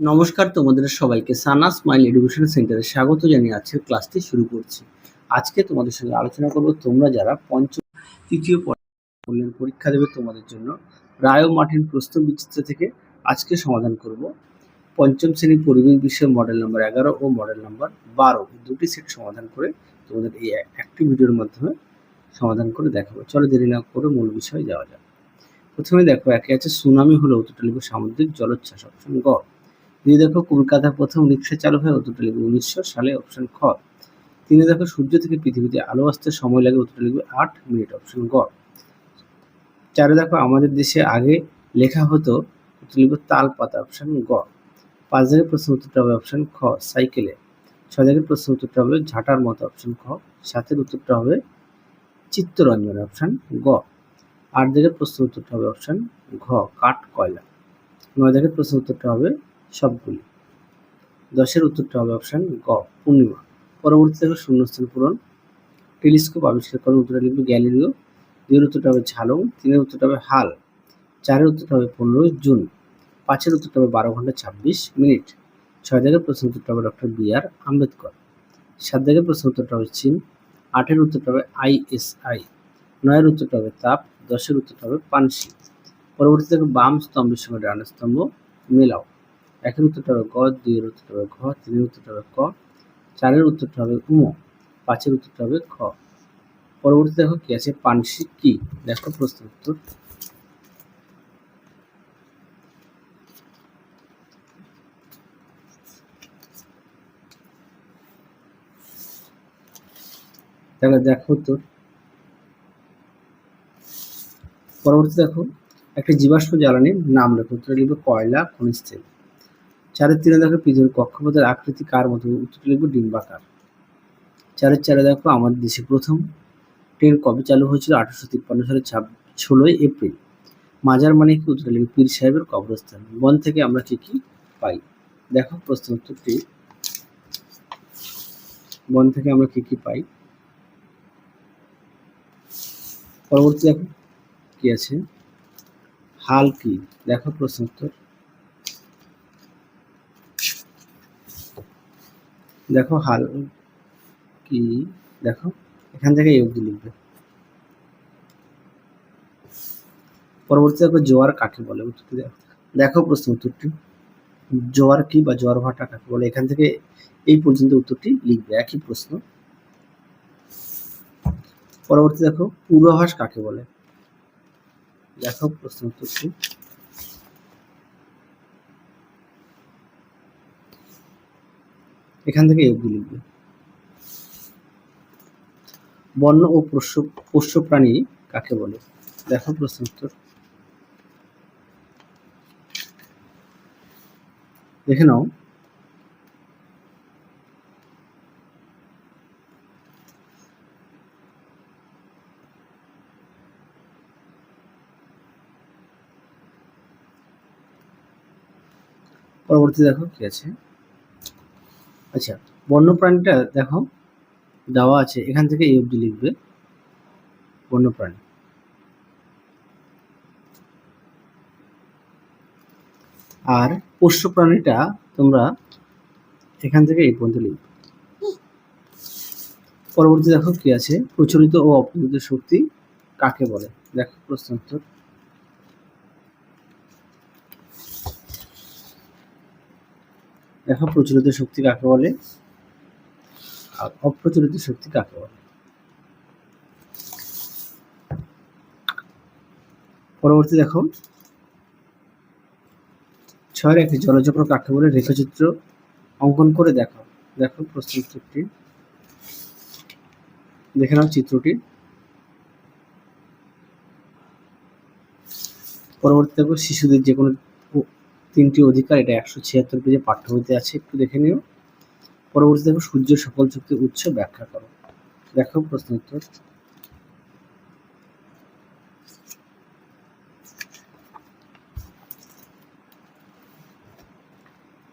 নমস্কার তোমাদের সবাইকে সানা স্মাইল এডুকেশন সেন্টারে স্বাগত জানিয়ে আজকের ক্লাসটি শুরু করছি। আজকে তোমাদের সঙ্গে আলোচনা করব তোমরা যারা পঞ্চম তৃতীয় পর্যায়ের পরীক্ষা দেবে তোমাদের জন্য রায় মার্টিন প্রশ্ন বিচিত্র থেকে আজকে সমাধান করব। পঞ্চম শ্রেণি পরিবেশ বিষয় মডেল নম্বর এগারো ও মডেল নম্বর বারো দুটি সেট সমাধান করে তোমাদের এই একটি ভিডিওর মাধ্যমে সমাধান করে দেখাবো। চলো দেরি না করে মূল বিষয়ে যাওয়া যাক। প্রথমে দেখো, একে আছে সুনামি হলো উত্তরটা লিখব সামুদ্রিক জলোচ্ছ্বাস অপশন গ। দুই দেখো কলকাতার প্রথম রিক্সা চালু হয় উত্তরটা লিখবে উনিশশো সালে অপশন খ তিনে দেখো সূর্য থেকে পৃথিবীতে আলো আসতে সময় লাগে উত্তরটা লিখবে আট মিনিট অপশন গ চারে দেখো আমাদের দেশে আগে লেখা হতো উত্তর লিখবে তাল পাতা অপশন গ। পাঁচ দাগের প্রশ্ন উত্তরটা হবে অপশন খ, সাইকেলে। ছয় দাগের প্রশ্ন উত্তরটা হবে ঝাঁটার মতো অপশন খ। সাতের উত্তরটা হবে চিত্তরঞ্জন অপশন গ। আট দাগের প্রশ্ন উত্তরটা হবে অপশন ঘ কাঠ, কয়লা। নয় দাগের প্রশ্ন উত্তরটা হবে সবগুলি দশের উত্তরটা হবে অপশন গ পূর্ণিমা পরবর্তী দেখো শূন্যস্থান পূরণ টেলিস্কোপ আবিষ্কার করেন উত্তরটা লিখবে গ্যালিলিও দুইয়ের উত্তরটা হবে ঝালং তিনের উত্তরটা হবে হাল চারের উত্তরটা হবে পনেরোই জুন পাঁচের উত্তরটা হবে বারো ঘণ্টা ছাব্বিশ মিনিট ছয় দাগের প্রশ্ন উত্তরটা হবে ডক্টর বি আর আম্বেদকর সাত দাগের প্রশ্ন উত্তরটা হবে চীন আটের উত্তরটা হবে আইএসআই নয়ের উত্তরটা হবে তাপ দশের উত্তরটা হবে পানসি পরবর্তী দেখো বাম স্তম্ভের সঙ্গে ডান স্তম্ভ মেলাও একের উত্তরটা হবে গ দুইয়ের উত্তরটা হবে ঘ, তিনের উত্তরটা হবে ক, চারের উত্তরটা হবে উম পাঁচের উত্তরটা হবে খ। পরবর্তী দেখো কি আছে পানসি কি? দেখো প্রশ্ন উত্তর। তাহলে দেখো উত্তর। পরবর্তী দেখো, একটা জীবাশ্ম জ্বালানির নাম লেখো। উত্তর লিখবে কয়লা, খনিজ তেল। চারের তিনে দেখো পৃথিবীর কক্ষপথের আকৃতি কার মতো? উত্তরটা লিখব ডিম্বাকার। চারের চারে দেখো আমাদের দেশে প্রথম। ট্রেন কবে চালু হয়েছিল? আঠারোশো তিপ্পান্ন সালে ছাব ষোলোই এপ্রিল। মাজার মানে কি? উত্তরটা লিখবে পীর সাহেবের কবরস্থান। বন থেকে আমরা কি কি পাই? দেখো প্রশ্ন উত্তরটি। বন থেকে আমরা কি কি পাই? পরবর্তী দেখো কি আছে? হাল কি? দেখো প্রশ্ন উত্তর। দেখো হাল কি, দেখো, এখান থেকে এই অবধি লিখবে। পরবর্তী দেখো জোয়ার কাকে বলে, উত্তরটি দেখো প্রশ্ন উত্তরটি। জোয়ার কি বা জোয়ার ভাটা কাকে বলে, এখান থেকে এই পর্যন্ত উত্তরটি লিখবে, একই প্রশ্ন। পরবর্তী দেখো, পূর্বাভাস কাকে বলে? দেখো প্রশ্ন উত্তরটি। এখান থেকে এগুলি লিখবে। বন্য ও পোষ্য পোষ্য প্রাণী কাকে বলে? দেখো প্রশ্ন উত্তর। দেখে নাও। পরবর্তী দেখো কি আছে। আচ্ছা বন্যপ্রাণীটা দেখো, দেওয়া আছে, এখান থেকে এই অবধি লিখবে, বন্যপ্রাণী। আর পোষ্য প্রাণীটা তোমরা এখান থেকে এই পর্যন্ত লিখবে। পরবর্তী দেখো কি আছে, প্রচলিত ও অপ্রচলিত শক্তি কাকে বলে? দেখো প্রশ্ন উত্তর। দেখো প্রচলিত শক্তি কাকে বলে? আর অপ্রচলিত শক্তি কাকে বলে? পরবর্তী দেখো। ছয়ের একটি জলচক্র কাকে বলে? রেখাচিত্র। অঙ্কন করে দেখো। দেখো প্রশ্ন উত্তরটি। দেখে নাও চিত্রটি। পরবর্তী দেখো শিশুদের যে কোনো তিনটি অধিকার, এটা একশো ছিয়াত্তর পেজে পাঠ্যবইতে আছে, একটু দেখে নিও। পরবর্তী দেখো, সূর্য সকল শক্তির উৎস ব্যাখ্যা করো। দেখো প্রশ্ন উত্তর।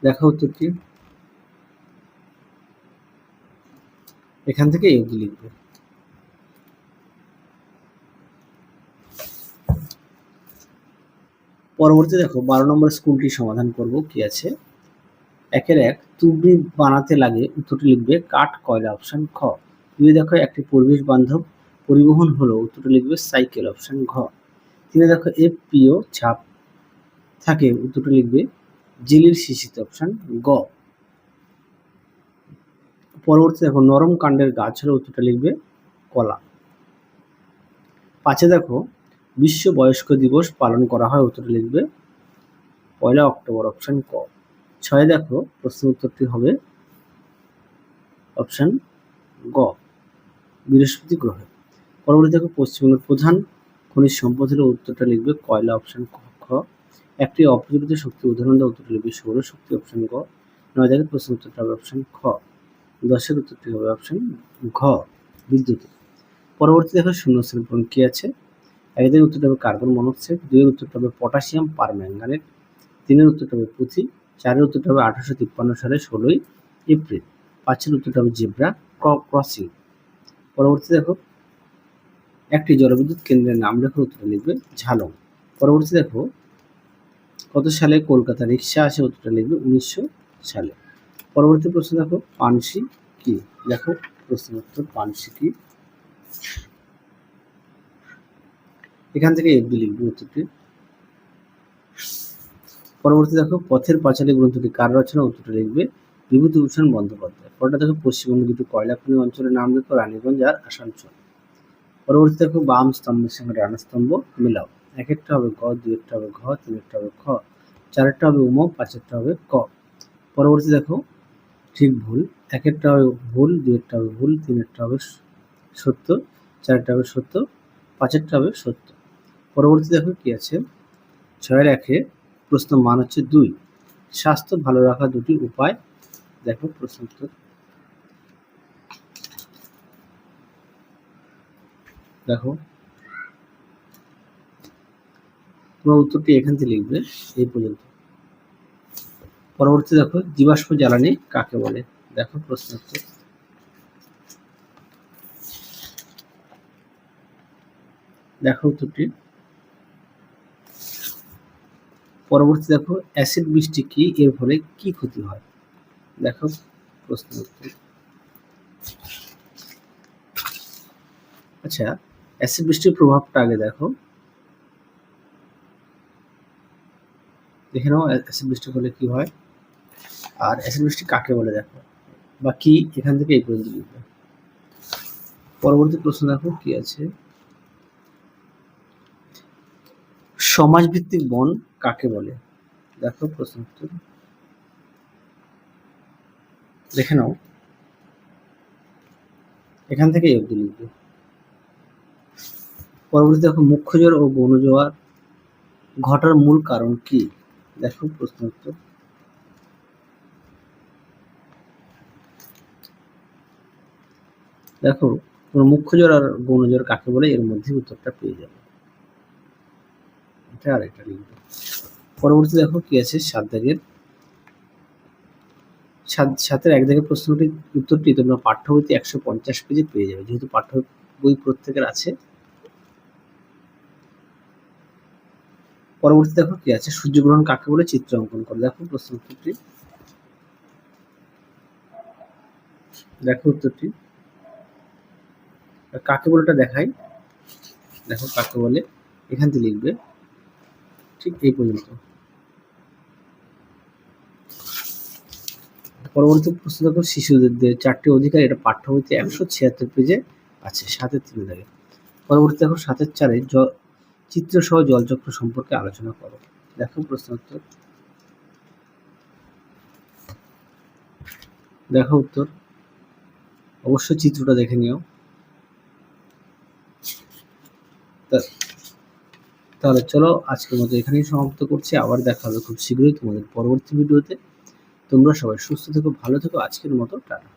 দেখো উত্তর কি? এখান থেকে অবধি লিখবে। পরবর্তী দেখো, বারো নম্বর স্কুলটি সমাধান করব, কি আছে? একের এক তুবড়ি বানাতে লাগে উত্তরটি লিখবে কাঠ কয়লা, অপশান খ। দুই দেখো, একটি পরিবেশ বান্ধব পরিবহন হলো, উত্তরটি লিখবে, সাইকেল, অপশান ঘ। তিনে দেখো, এফ পিও ছাপ থাকে, উত্তরটি লিখবে, জেলির শিশিতে, অপশান গ। পরবর্তী দেখো, নরম কাণ্ডের গাছ হলো, উত্তরটা লিখবে, কলা। পাঁচে দেখো বিশ্ব বয়স্ক দিবস পালন করা হয় উত্তরটা লিখবে, পয়লা অক্টোবর অপশান ক। ছয় দেখো প্রশ্ন উত্তরটি হবে অপশান গ, বৃহস্পতি গ্রহে। পরবর্তী দেখো, পশ্চিমবঙ্গের প্রধান খনিজ সম্পদ হলো উত্তরটা লিখবে, কয়লা অপশান খ। একটি অপ্রচলিত শক্তি উদাহরণ দেওয়া উত্তরটা লিখবে সৌরশক্তি অপশন গ। নয় দেখো প্রশ্ন উত্তরটা হবে অপশন খ। দশের উত্তরটি হবে অপশান ঘ, বিদ্যুৎ। পরবর্তী দেখো শূন্য পূরণ কি আছে? একের উত্তরটা হবে কার্বন মনোক্সাইড, দুইয়ের উত্তরটা হবে পটাশিয়াম পারম্যাঙ্গানেট তিনের উত্তরটা হবে পুঁথি, চারের উত্তরটা হবে আঠারোশো তিপ্পান্ন সালে ষোলোই এপ্রিল, পাঁচের উত্তরটা হবে জেব্রা ক্রসিং। পরবর্তী দেখো, একটি জলবিদ্যুৎ কেন্দ্রের নাম লেখো উত্তরটা লিখবে ঝালং। পরবর্তী দেখো, কত সালে কলকাতা রিক্সা আসে উত্তরটা লিখবে উনিশশো সালে। পরবর্তী প্রশ্ন দেখো, পানসি কি? দেখো, প্রশ্ন উত্তর পানসি কি? এখান থেকে এফবি লিখবে উত্তরটি পরবর্তী দেখো পথের পাঁচালী গ্রন্থটি কার রচনা উত্তরটা লিখবে বিভূতিভূষণ বন্দ্যোপাধ্যায় পরটা দেখো পশ্চিমবঙ্গের দুটি কয়লা খনি অঞ্চলের নাম লেখো রানীগঞ্জ আর আসানসোল পরবর্তী দেখো বাম স্তম্ভের সঙ্গে ডানা স্তম্ভ মিলাও এক একটা হবে গ দুই একটা হবে ঘ তিন একটা হবে খ চারেরটা হবে উম পাঁচেরটা হবে ক পরবর্তী দেখো ঠিক ভুল এক একটা হবে ভুল দুই একটা হবে ভুল তিন একটা হবে সত্য চারটা হবে সত্য পাঁচেরটা হবে সত্য পরবর্তী দেখো কি আছে? ছয়ের একে প্রশ্ন মান হচ্ছে দুই। স্বাস্থ্য ভালো রাখার দুটি উপায় দেখো প্রশ্ন দেখো। তোমার উত্তরটি এখান থেকে লিখবে, এই পর্যন্ত। পরবর্তী দেখো, জীবাশ্ম জ্বালানি কাকে বলে? দেখো প্রশ্ন দেখো উত্তরটি। পরবর্তী দেখো অ্যাসিড বৃষ্টি কি, এর ফলে কি ক্ষতি হয়? দেখো, প্রশ্ন উত্তর। আচ্ছা অ্যাসিড বৃষ্টির প্রভাবটা আগে দেখো। দেখে নাও অ্যাসিড বৃষ্টির ফলে কি হয়? আর অ্যাসিড বৃষ্টি কাকে বলে দেখো? বা কি, এখান থেকে এই পর্যন্ত পরবর্তী প্রশ্ন দেখো, কি আছে? সমাজভিত্তিক বন কাকে বলে? দেখো প্রশ্ন উত্তর দেখে নাও। এখান থেকে অব্দি লিখবে। পরবর্তী দেখো, মুখ্য জ্বর ও গৌণ জ্বর ঘটার মূল কারণ কি? দেখো প্রশ্ন উত্তর দেখো মুখ্য জ্বর আর গৌণ কাকে বলে? এর মধ্যে উত্তরটা পেয়ে যাবে। এটা আর এটা লিখবে পরবর্তী দেখো কি আছে? সাত দাগের। সাতের এক দাগের প্রশ্নটি উত্তরটি তোমরা পাঠ্য বইতে একশো পঞ্চাশ পেজে পেয়ে যাবে। যেহেতু পাঠ্য বই প্রত্যেকের আছে। পরবর্তী দেখো কি আছে? সূর্যগ্রহণ কাকে বলে? চিত্র অঙ্কন করে। দেখো প্রশ্ন উত্তরটি। দেখো উত্তরটি। কাকে বলেটা দেখাই। দেখো কাকে বলে? এখান থেকে লিখবে। ঠিক এই পর্যন্ত। পরবর্তী প্রশ্ন দেখো, শিশুদের চারটি অধিকার, এটা পাঠ্য বইতে একশো ছিয়াত্তর পেজে আছে সাতের তিন দাগে পরবর্তী দেখো সাতের চারে চিত্র সহ জলচক্র সম্পর্কে আলোচনা করো। দেখো প্রশ্ন উত্তর দেখো উত্তর। অবশ্যই চিত্রটা দেখে নিও। তাহলে চলো আজকের মতো এখানেই সমাপ্ত করছি। আবার দেখা হবে খুব শীঘ্রই তোমাদের পরবর্তী ভিডিওতে। তোমরা সবাই সুস্থ থেকো, ভালো থেকো। আজকের মতো টাটা।